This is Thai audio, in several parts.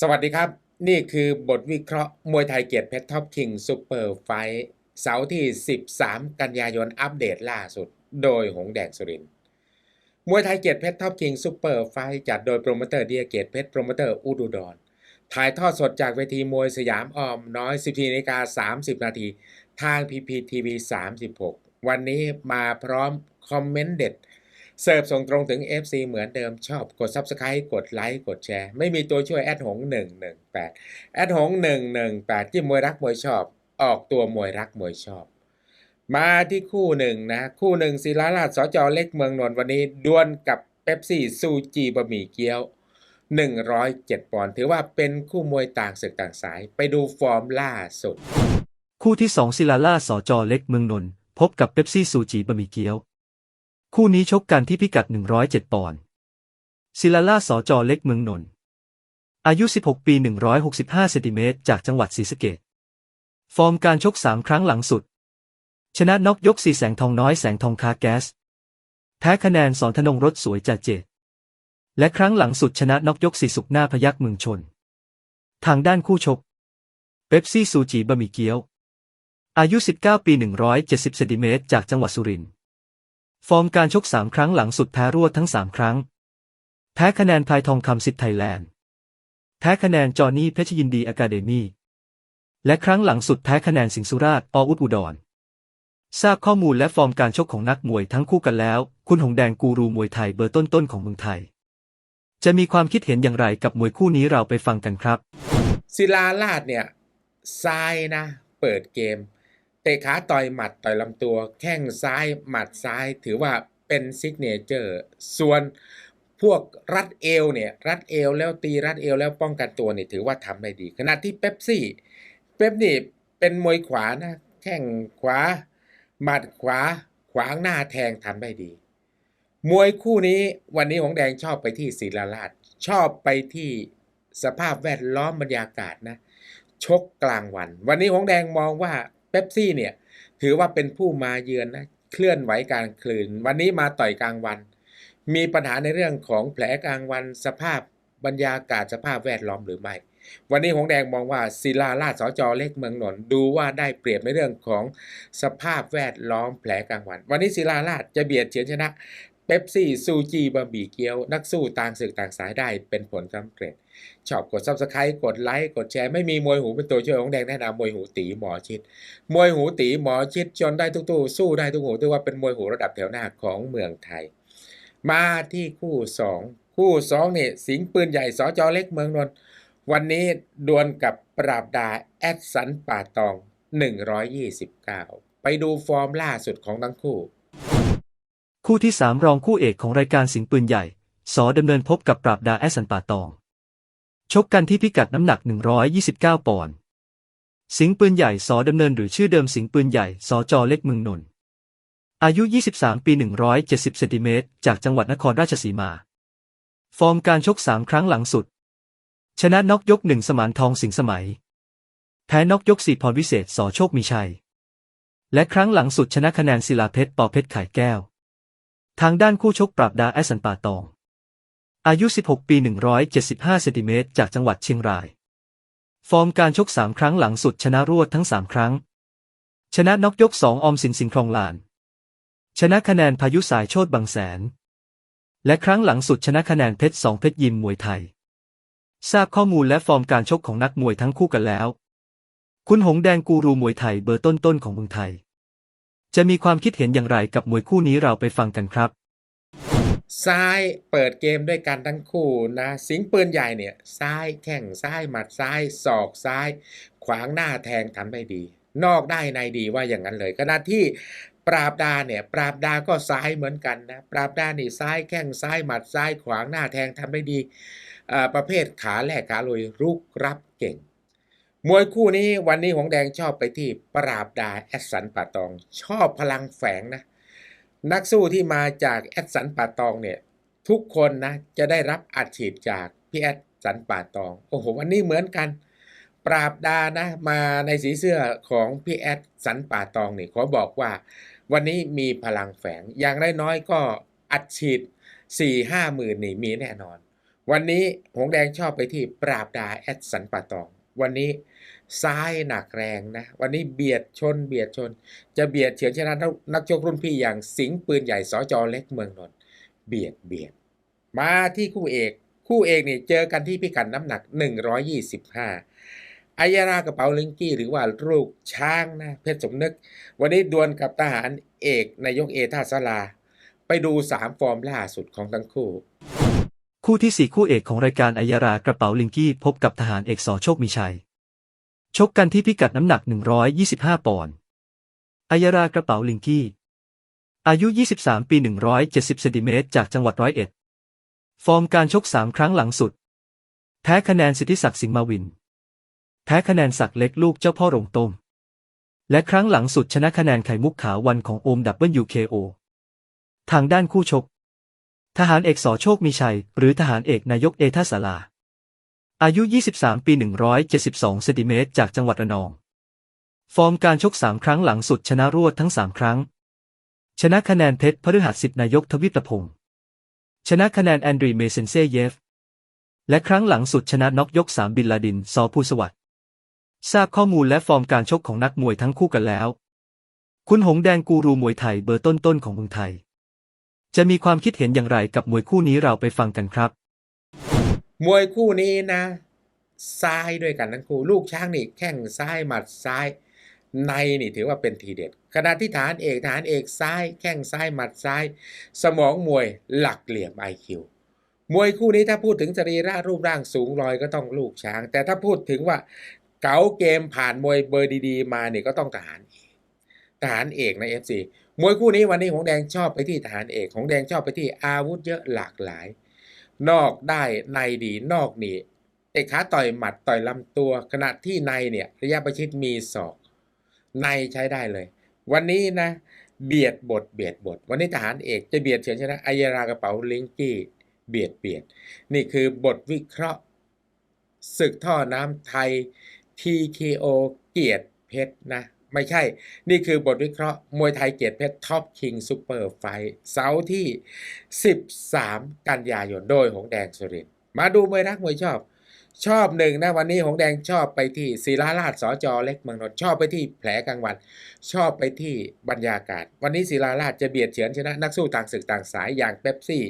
สวัสดีครับ นี่คือบทวิเคราะห์มวยไทยเกียรติเพชรท็อปคิงซูเปอร์ไฟท์เสาร์ที่ 13 กันยายนอัปเดตล่าสุด โดยหงแดงสุรินมวยไทยเกียรติเพชรท็อปคิงซูเปอร์ไฟจัดโดยโปรโมเตอร์เดียเกียรติเพชรโปรโมเตอร์อุดุดรถ่ายทอดสดจากเวทีมวยสยามออมน้อย 14นาฬิกา30 นาที ทาง PPTV 36 วันนี้มาพร้อมคอมเมนต์เด็ด เสิร์ฟส่งตรงถึง FC เหมือนเดิมชอบกด Subscribe กดไลค์กดแชร์ ไม่มีตัวช่วยแอดหง118แอดหง118จิ้มมวยรักมวยชอบ ออกตัวมวยรักมวยชอบ มาที่คู่หนึ่งนะ คู่หนึ่งศิลาราชสจเล็กเมืองนนท์วันนี้ดวลกับเป๊ปซี่ซูจีบะหมี่เกี๊ยว 107ปอนด์ถือว่าเป็นคู่มวยต่างศึกต่างสายไปดูฟอร์มล่าสุด คู่ที่ 2 ศิลาล่าสจเล็กเมืองนนท์พบกับเป๊ปซี่ซูจีบะหมี่เกี๊ยว คู่นี้ชกกันที่พิกัด 107 ปอนด์ศิลาล่าสจเล็กเมืองนนท์อายุ 16 ปี 165 เซนติเมตร จากจังหวัดศรีสะเกษฟอร์มการชก 3 ครั้งหลังสุด ชนะน็อกยกสีแสงทองน้อยแสงทองคาแก๊ส แพ้คะแนนสอนธนงรถสวยจ่าเจต และครั้งหลังสุดชนะน็อกยกสีสุกหน้าพยักเมืองชน ทางด้านคู่ชก เป๊ปซี่ซูจีบะหมี่เกี๊ยว อายุ 19 ปี 170 เซนติเมตร จากจังหวัดสุรินทร์ ฟอร์มการชก3ครั้งหลังสุดแพ้รวดทั้ง3ครั้ง แพ้คะแนนพายทองคำสิทธิ์ไทยแลนด์ แพ้คะแนนจอห์นนี่เพชรยินดีอะคาเดมี่และครั้งหลังสุดแพ้คะแนนสิงห์สุราษฎร์ออุดอุดร ทราบข้อมูลและฟอร์มการชกของนักมวยทั้งคู่กันแล้ว คุณหงแดงกูรูมวยไทยเบอร์ต้นๆของเมืองไทย จะมีความคิดเห็นอย่างไรกับมวยคู่นี้เราไปฟังกันครับ ศิลาราชเนี่ยซ้ายนะ เปิดเกม เตะขาต่อยหมัดต่อยลำตัว แข้งซ้ายหมัดซ้าย ถือว่าเป็นซิกเนเจอร์ส่วนพวกรัดเอวเนี่ยรัดเอวแล้วตีรัดเอวแล้วป้องกันตัวเนี่ยถือว่าทำได้ดีขณะที่เป๊ปซี่เป๊ปนี่เป็นมวยขวานะแข้งขวาหมัดขวาขวางหน้าแทงทำได้ดี มวยคู่นี้วันนี้หงแดงชอบไปที่ศิลาราช ชอบไปที่สภาพแวดล้อมบรรยากาศนะชกกลางวัน วันนี้หงแดงมองว่า เป๊ปซี่เนี่ยถือว่าเป็นผู้มาเยือนนะเคลื่อนไหวกลารคลืน วันนี้มาต่อยกลางวัน มีปัญหาในเรื่องของแผลกลางวันสภาพบรรยากาศสภาพแวดล้อมหรือไม่วันนี้หงแดงมองว่าศิลาราชสจเล็กเมืองนนท์ดูว่าได้เปรียบในเรื่องของสภาพแวดล้อมแผลกลางวัน วันนี้ศิลาราชจะเบียดเฉือนชนะ เป๊ปซี่ซูจีบะหมี่เกี๊ยว นักสู้ต่างศึกต่างสายได้เป็นผลสำเร็จ ชอบกด subscribe กดไลค์ กดแชร์ ไม่มีมวยหูเป็นตัวช่วยของแดงแนะนำมวยหูตีหมอชิด มวยหูตีหมอชิดจนได้ทุกตู้สู้ได้ทุกหูถือว่าเป็นมวยหูระดับแถวหน้าของเมืองไทย มาที่คู่สองคู่สองเนี่ยสิงปืนใหญ่สจอเล็กเมืองนนท์วันนี้ดวลกับปราบดาแอดสันป่าตอง 129 ไปดูฟอร์มล่าสุดของทั้งคู่ คู่ที่ 3 รองคู่เอกของรายการสิงปืนใหญ่ สอดำเนินพบกับปราบดาแอสันป่าตอง ชกกันที่พิกัดน้ำหนัก 129 ปอนด์สิงปืนใหญ่สอดำเนินหรือชื่อเดิมสิงปืนใหญ่สอจอเล็กเมืองนนท์อายุ 23 ปี 170 เซนติเมตร จากจังหวัดนครราชสีมา ฟอร์มการชก 3 ครั้งหลังสุด ชนะน็อกยกหนึ่งสมานทองสิงสมัย แพ้น็อกยกสี่พรวิเศษสอโชคมีชัย และครั้งหลังสุดชนะคะแนนศิลาเพชรปอเพชรไข่แก้ว ทางด้านคู่ชกปราบดาแอสันป่าตอง อายุ 16 ปี 175 เซนติเมตรจากจังหวัดเชียงราย ฟอร์มการชก 3 ครั้งหลังสุดชนะรวดทั้ง 3 ครั้ง ชนะน็อกยก 2 ออมสินสิงคลองลาน ชนะคะแนนพายุสายโชดบางแสน และครั้งหลังสุดชนะคะแนนเพชรสองเพชรยิมมวยไทย ทราบข้อมูลและฟอร์มการชกของนักมวยทั้งคู่กันแล้ว คุณหงแดงกูรูมวยไทยเบอร์ต้นๆของเมืองไทย จะมีความคิดเห็นอย่างไรกับมวยคู่นี้เราไปฟังกันครับ ซ้ายเปิดเกมด้วยกันทั้งคู่นะสิงปืนใหญ่เนี่ย ซ้ายแข้งซ้ายหมัดซ้ายศอกซ้าย ขวางหน้าแทงทำได้ดี นอกได้ในดีว่าอย่างนั้นเลยขณะที่ปราบดาเนี่ยปราบดาก็ซ้ายเหมือนกันนะปราบดานี่ซ้ายแข้งซ้ายหมัดซ้ายขวางหน้าแทงทำได้ดีประเภทขาแหลกขาลุยรุกรับเก่ง มวยคู่นี้วันนี้หงแดงชอบไปที่ปราบดาแอดสันป่าตอง ชอบพลังแฝงนะ นักสู้ที่มาจากแอดสันป่าตองเนี่ย ทุกคนนะ จะได้รับอัดฉีดจากพี่แอดสันป่าตอง โอ้โห วันนี้เหมือนกัน ปราบดานะ มาในสีเสื้อของพี่แอดสันป่าตองนี่ขอบอกว่า วันนี้มีพลังแฝงอย่างน้อยๆก็อัดฉีด4ี่ห้าหมื่นนี่มีแน่นอน วันนี้หงแดงชอบไปที่ปราบดาแอดสันป่าตอง วันนี้ซ้ายหนักแรงนะ วันนี้เบียดชนเบียดชน จะเบียดเฉือนชนะนักชกรุ่นพี่อย่างสิงห์ปืนใหญ่สอจอเล็กเมืองนนท์เบียดเบียด มาที่คู่เอก คู่เอกนี่เจอกันที่พิกัดน้ำหนัก 125อายารากระเป๋าลิงกี้หรือว่าลูกช้างนะเพชรสมนึก วันนี้ดวลกับทหารเอกนายกเอท่าสลา ไปดูสามฟอร์มล่าสุดของทั้งคู่ คู่ที่สี่คู่เอกของรายการอายารากระเป๋าลิงกี้พบกับทหารเอกสอโชคมีชัย ชกกันที่พิกัดน้ำหนัก 125 ปอนด์อายารากระเป๋าลิงกี้ อายุ 23 ปี 170เซนติเมตรจากจังหวัดร้อยเอ็ด ฟอร์มการชก 3 ครั้งหลังสุด แพ้คะแนนสิทธิศักดิ์สิงห์มาวิน แพ้คะแนนศักดิ์เล็กลูกเจ้าพ่อรงต้ม และครั้งหลังสุดชนะคะแนนไข่มุกขาววันของโอมดับเบิลยูเคโอทางด้านคู่ชก ทหารเอกสอโชคมีชัย หรือทหารเอกนายกเอทาสาราอายุ 23 ปี 172 เซนติเมตร จากจังหวัดระนอง ฟอร์มการชก 3 ครั้งหลังสุดชนะรวดทั้ง 3 ครั้ง ชนะคะแนนเพชรพฤหัสสิทธินายกทวิประพงศ์ชนะคะแนนแอนดรีเมเซนเซเยฟ และครั้งหลังสุดชนะน็อกยก 3 บินลาดินซอภูสวัสดิ์ทราบข้อมูลและฟอร์มการชกของนักมวยทั้งคู่กันแล้ว คุณหงแดงกูรูมวยไทยเบอร์ต้นๆของเมืองไทย จะมีความคิดเห็นอย่างไรกับมวยคู่นี้เราไปฟังกันครับ มวยคู่นี้นะ ซ้ายด้วยกันทั้งคู่ลูกช้างนี่แข้งซ้ายหมัดซ้าย ในนี่ถือว่าเป็นทีเด็ดขณะที่ฐานเอกฐานเอกซ้าย แข้งซ้ายหมัดซ้าย สมองมวยหลักเหลี่ยมไอคิวมวยคู่นี้ถ้าพูดถึงสรีระรูปร่างสูงลอยก็ต้องลูกช้าง แต่ถ้าพูดถึงว่าเก๋าเกมผ่านมวยเบอร์ดีๆ มาเนี่ยก็ต้องทหารเอก ทหารเอกในเอฟซีมวยคู่นี้วันนี้หงแดงชอบไปที่ทหารเอกหงแดงชอบไปที่อาวุธเยอะหลากหลาย นอกได้ในดีนอกหนีเตะขาต่อยหมัดต่อยลำตัว ขณะที่ในเนี่ยระยะประชิดมีศอก ในใช้ได้เลย วันนี้นะเบียดบทเบียดบท วันนี้ทหารเอกจะเบียดเฉือนชนะอายารากระเป๋าลิงกี้เบียดเบียด นี่คือบทวิเคราะห์ศึกท่อน้ำไทย TKO เกียรติเพชรนะ ไม่ใช่ นี่คือบทวิเคราะห์มวยไทยเกียรติเพชรท็อปคิงซูเปอร์ไฟเสาร์ที่ 13 กันยายนโดยหงแดงสุรินมาดูมวยรักมวยชอบ ชอบหนึ่งนะวันนี้หงแดงชอบไปที่ศิลาราชสอจอเล็กเมืองนนท์ชอบไปที่แผลกลางวัน ชอบไปที่บรรยากาศ วันนี้ศิลาราชจะเบียดเฉือนชนะนักสู้ต่างศึกต่างสายอย่างเป๊ปซี่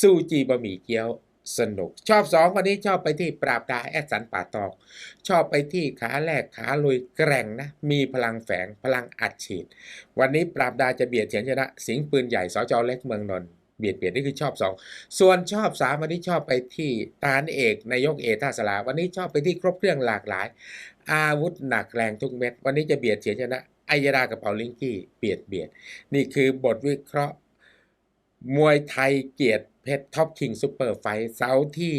สู้จีบะหมี่เกี๊ยว สนุก ชอบสองวันนี้ชอบไปที่ปราบดาแอดสันป่าตองชอบไปที่ขาแรกขาลุยแกร่งนะ มีพลังแฝงพลังอัดฉีด วันนี้ปราบดาจะเบียดเฉือนชนะ สิงปืนใหญ่สจเล็กเมืองนนท์เบียดเบียดนี่คือชอบสองส่วนชอบสามวันนี้ชอบไปที่ทหารเอกนายกเอท่าสลาวันนี้ชอบไปที่ครบเครื่องหลากหลาย อาวุธหนักแรงทุกเม็ด วันนี้จะเบียดเฉียนชนะไอยาดากับเปาลิงกี้เบียดเบียด นี่คือบทวิเคราะห์ มวยไทยเกียรติ เพชรท็อปคิงซูเปอร์ไฟท์เสาร์ที่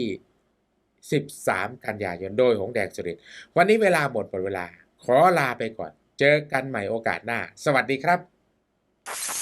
13 กันยายนโดยหงแดงสุรินวันนี้เวลาหมดหมดเวลา ขอลาไปก่อน เจอกันใหม่โอกาสหน้า สวัสดีครับ